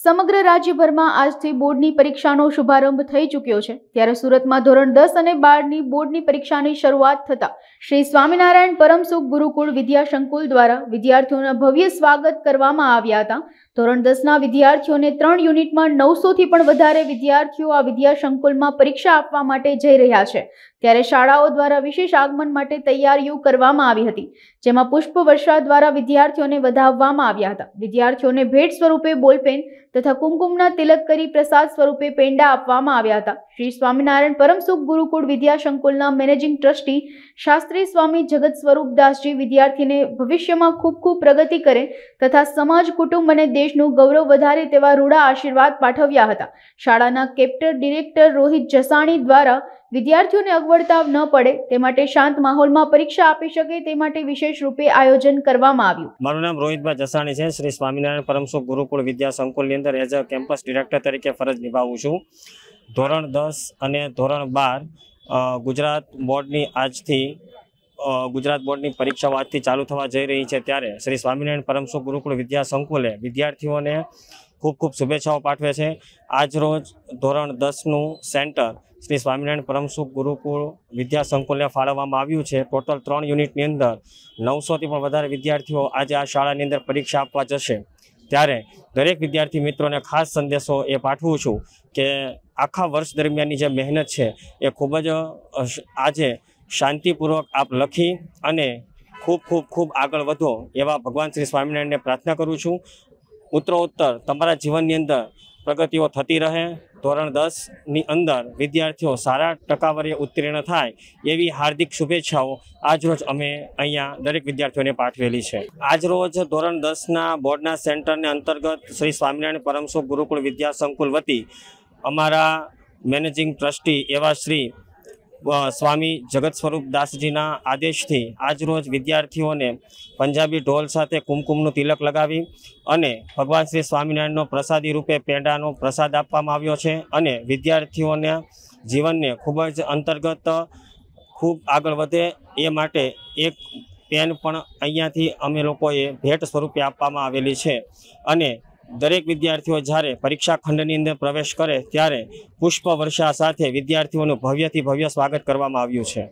સમગ્ર રાજ્યભરમાં આજથી બોર્ડની પરીક્ષાનો શુભારંભ થઈ ચૂક્યો છે. ત્યારે સુરતમાં ધોરણ દસ અને બારની બોર્ડની પરીક્ષાની શરૂઆત થતા શ્રી સ્વામિનારાયણ પરમસુખ ગુરુકુળ વિદ્યા સંકુલ દ્વારા વિદ્યાર્થીઓના ભવ્ય સ્વાગત કરવામાં આવ્યા હતા. ધોરણ દસના વિદ્યાર્થીઓને ત્રણ યુનિટમાં નવસોથી પણ વધારે વિદ્યાર્થીઓ આ વિદ્યા સંકુલમાં પરીક્ષા આપવા માટે જઈ રહ્યા છે. ત્યારે શાળાઓ દ્વારા વિશેષ આગમન માટે તૈયારીઓ કરવામાં આવી હતી, જેમાં પુષ્પ વર્ષા દ્વારા વિદ્યાર્થીઓને વધાવવામાં આવ્યા હતા. વિદ્યાર્થીઓને ભેટ સ્વરૂપે બોલપેન તથા કુમકુમના તિલક કરી પ્રસાદ સ્વરૂપે પેંડા આપવામાં આવ્યા હતા. શ્રી સ્વામિનારાયણ પરમસુખ ગુરુકુળ વિદ્યા સંકુલના મેનેજિંગ ટ્રસ્ટી શાસ્ત્રી સ્વામી જગત સ્વરૂપદાસજી વિદ્યાર્થીને ભવિષ્યમાં ખૂબ ખૂબ પ્રગતિ કરે તથા સમાજ, કુટુંબ અને દેશનું ગૌરવ વધારે તેવા રૂડા આશીર્વાદ પાઠવ્યા હતા. શાળાના કેપ્ટર ડિરેક્ટર રોહિત જસાણી દ્વારા વિદ્યાર્થીઓને અગવડતા ન પડે તે માટે શાંત માહોલમાં પરીક્ષા આપી શકે તે માટે વિશેષ રૂપે આયોજન કરવામાં આવ્યું. મારું નામ રોહિતભાઈ જસાણી છે. શ્રી સ્વામિનારાયણ પરમસુખ ગુરુકુળ વિદ્યા સંકુલની અંદર એઝ અ કેમ્પસ ડિરેક્ટર તરીકે ફરજ નિભાવું છું. ધોરણ દસ અને ધોરણ બાર ગુજરાત બોર્ડની આજથી ગુજરાત બોર્ડની પરીક્ષાઓ આજથી ચાલુ થવા જઈ રહી છે ત્યારે શ્રી સ્વામિનારાયણ પરમસુખ ગુરુકુળ વિદ્યા સંકુલે વિદ્યાર્થીઓને ખૂબ ખૂબ શુભેચ્છાઓ પાઠવે છે. આજરોજ ધોરણ દસનું સેન્ટર શ્રી સ્વામિનારાયણ પરમસુખ ગુરુકુળ વિદ્યા સંકુલને ફાળવવામાં આવ્યું છે. ટોટલ ત્રણ યુનિટની અંદર નવસોથી પણ વધારે વિદ્યાર્થીઓ આજે આ શાળાની અંદર પરીક્ષા આપવા જશે. ત્યારે દરેક વિદ્યાર્થી મિત્રોને ખાસ સંદેશો એ પાઠવું છું કે આખા વર્ષ દરમિયાનની જે મહેનત છે એ ખૂબ જ આજે શાંતિપૂર્વક આપ લખી અને ખૂબ ખૂબ ખૂબ આગળ વધો એવા ભગવાન શ્રી સ્વામિનારાયણને પ્રાર્થના કરું છું. ઉત્તરોત્તર તમારા જીવનની અંદર પ્રગતિઓ થતી રહે. ધોરણ દસની અંદર વિદ્યાર્થીઓ સારા ટકાવારીએ ઉત્તીર્ણ થાય એવી હાર્દિક શુભેચ્છાઓ આજરોજ અમે અહીંયા દરેક વિદ્યાર્થીઓને પાઠવેલી છે. આજરોજ ધોરણ દસના બોર્ડના સેન્ટરને અંતર્ગત શ્રી સ્વામિનારાયણ પરમસુખ ગુરુકુળ વિદ્યા સંકુલ વતી અમારા મેનેજિંગ ટ્રસ્ટી એવા શ્રી સ્વામી જગત સ્વરૂપ દાસજીના આદેશથી આજરોજ વિદ્યાર્થીઓને પંજાબી ઢોલ સાથે કુમકુમનું તિલક લગાવી અને ભગવાન શ્રી સ્વામિનારાયણનો પ્રસાદી રૂપે પેંડાનો પ્રસાદ આપવામાં આવ્યો છે અને વિદ્યાર્થીઓના જીવનને ખૂબ જ અંતર્ગત ખૂબ આગળ વધે એ માટે એક પેન પણ અહીંયાથી અમે લોકોએ ભેટ સ્વરૂપે આપવામાં આવેલી છે. અને દરેક વિદ્યાર્થીઓ જ્યારે પરીક્ષા ખંડની અંદર પ્રવેશ કરે ત્યારે પુષ્પ વર્ષા સાથે વિદ્યાર્થીઓનું ભવ્યથી ભવ્ય સ્વાગત કરવામાં આવ્યું છે.